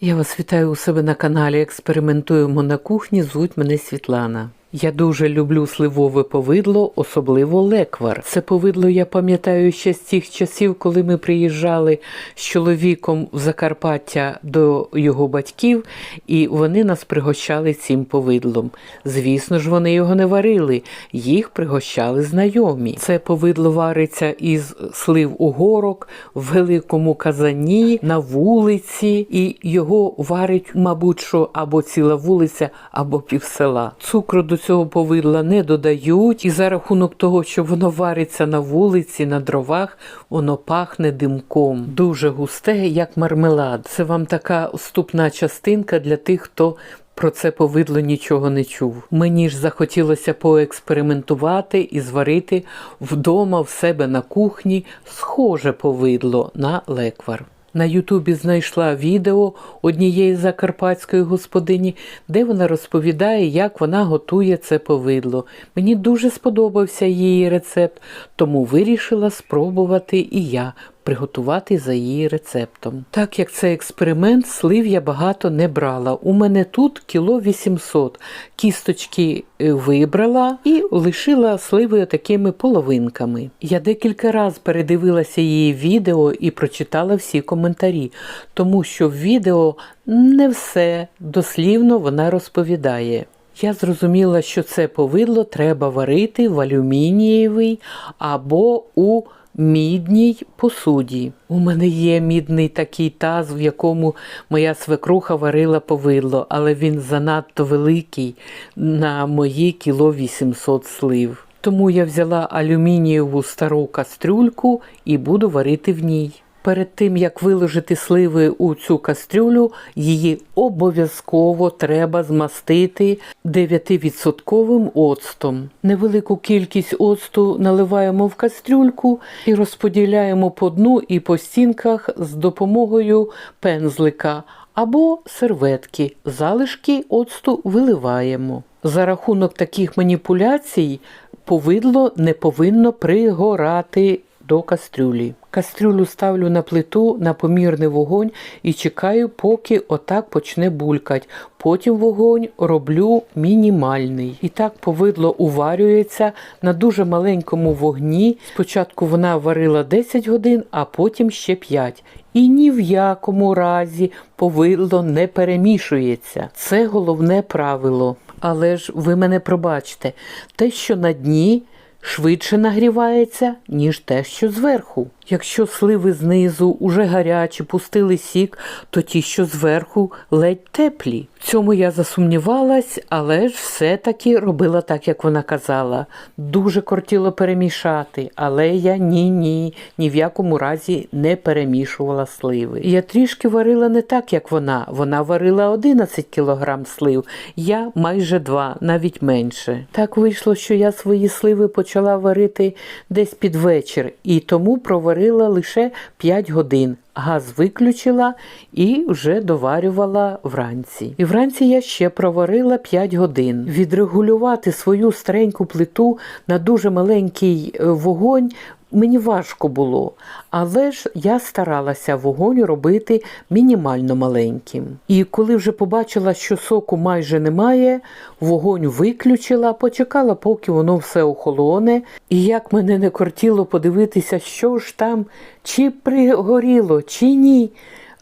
Я вас вітаю у себе на каналі Експериментуємо на кухні. Звуть мене Світлана. Я дуже люблю сливове повидло, особливо леквар. Це повидло я пам'ятаю ще з тих часів, коли ми приїжджали з чоловіком в Закарпаття до його батьків, і вони нас пригощали цим повидлом. Звісно ж, вони його не варили, їх пригощали знайомі. Це повидло вариться із слив угорок в великому казані на вулиці, і його варить, мабуть, що або ціла вулиця, або півсела. Цукру до цього повидла не додають, і за рахунок того, що воно вариться на вулиці, на дровах, воно пахне димком. Дуже густе, як мармелад. Це вам така вступна частинка для тих, хто. Про це повидло нічого не чув. Мені ж захотілося поекспериментувати і зварити вдома в себе на кухні схоже повидло на леквар. На Ютубі знайшла відео однієї закарпатської господині, де вона розповідає, як вона готує це повидло. Мені дуже сподобався її рецепт, тому вирішила спробувати і я приготувати за її рецептом. Так як це експеримент, слив я багато не брала. У мене тут кіло 800. Кісточки е, вибрала і лишила сливи такими половинками. Я декілька разів передивилася її відео і прочитала всі коментарі, тому що в відео не все дослівно вона розповідає. Я зрозуміла, що це повидло треба варити в алюмінієвій або у мідній посуді. У мене є мідний такий таз, в якому моя свекруха варила повидло, але він занадто великий на мої кіло 800 слив. Тому я взяла алюмінієву стару кастрюльку і буду варити в ній. Перед тим як виложити сливи у цю кастрюлю, її обов'язково треба змастити 9% оцтом. Невелику кількість оцту наливаємо в кастрюльку і розподіляємо по дну і по стінках з допомогою пензлика або серветки. Залишки оцту виливаємо. За рахунок таких маніпуляцій повидло не повинно пригорати до кастрюлі. Кастрюлю ставлю на плиту на помірний вогонь і чекаю, поки отак почне булькать. Потім вогонь роблю мінімальний. І так повидло уварюється на дуже маленькому вогні. Спочатку вона варила 10 годин, а потім ще 5. І ні в якому разі повидло не перемішується. Це головне правило. Але ж ви мене пробачте, те, що на дні швидше нагрівається, ніж те, що зверху. Якщо сливи знизу уже гарячі, пустили сік, то ті, що зверху, ледь теплі. В цьому я засумнівалась, але ж все-таки робила так, як вона казала. Дуже кортіло перемішати, але я ні-ні, ні в якому разі не перемішувала сливи. Я трішки варила не так, як вона. Вона варила 11 кілограм слив, я майже 2, навіть менше. Так вийшло, що я свої сливи почала варити десь під вечір, і тому проварила лише 5 годин. Газ виключила і вже доварювала вранці. І вранці я ще проварила 5 годин. Відрегулювати свою стареньку плиту на дуже маленький е, вогонь мені важко було, але ж я старалася вогонь робити мінімально маленьким. І коли вже побачила, що соку майже немає, вогонь виключила, почекала, поки воно все охолоне. І як мене не кортіло подивитися, що ж там, чи пригоріло, чи ні.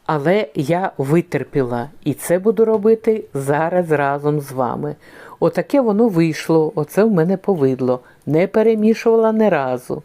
Але я витерпіла, і це буду робити зараз разом з вами. Отаке воно вийшло, оце в мене повидло. Не перемішувала не разу.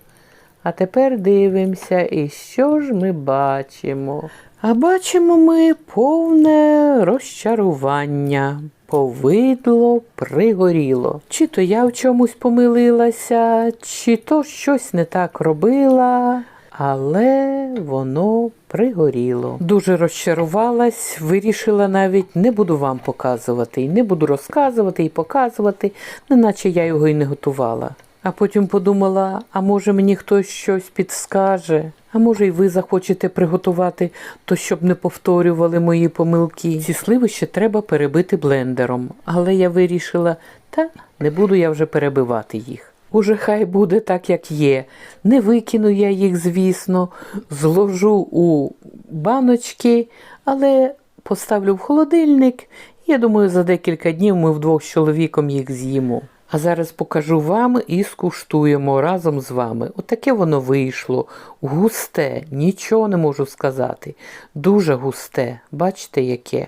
А тепер дивимося, і що ж ми бачимо? А бачимо ми повне розчарування. Повидло пригоріло. Чи то я в чомусь помилилася, чи то щось не так робила, але воно пригоріло. Дуже розчарувалась, вирішила навіть не буду вам показувати, і не буду розказувати і показувати, неначе я його і не готувала. А потім подумала, а може мені хтось щось підскаже, а може й ви захочете приготувати, то щоб не повторювали мої помилки. Ці сливи треба перебити блендером, але я вирішила, та не буду я вже перебивати їх. Уже хай буде так, як є. Не викину я їх, звісно, зложу у баночки, але поставлю в холодильник. Я думаю, за декілька днів ми вдвох з чоловіком їх з'їмо. А зараз покажу вам і скуштуємо разом з вами. Отаке воно вийшло. Густе, нічого не можу сказати. Дуже густе. Бачите, яке?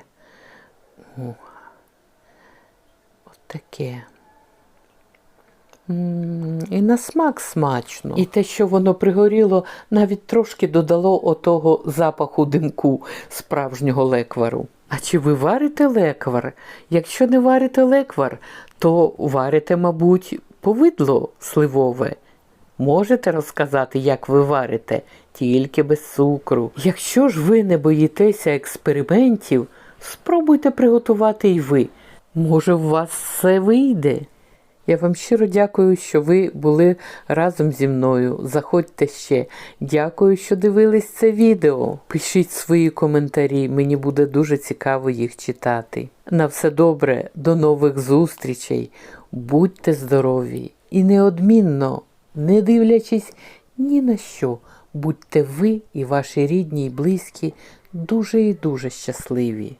Отаке. І на смак смачно. І те, що воно пригоріло, навіть трошки додало отого запаху димку справжнього леквару. А чи ви варите леквар? Якщо не варите леквар, то варите, мабуть, повидло сливове. Можете розказати, як ви варите, тільки без цукру. Якщо ж ви не боїтеся експериментів, спробуйте приготувати і ви. Може, у вас все вийде. Я вам щиро дякую, що ви були разом зі мною. Заходьте ще. Дякую, що дивились це відео. Пишіть свої коментарі, мені буде дуже цікаво їх читати. На все добре, до нових зустрічей. Будьте здорові і неодмінно, не дивлячись ні на що, будьте ви і ваші рідні і близькі дуже і дуже щасливі.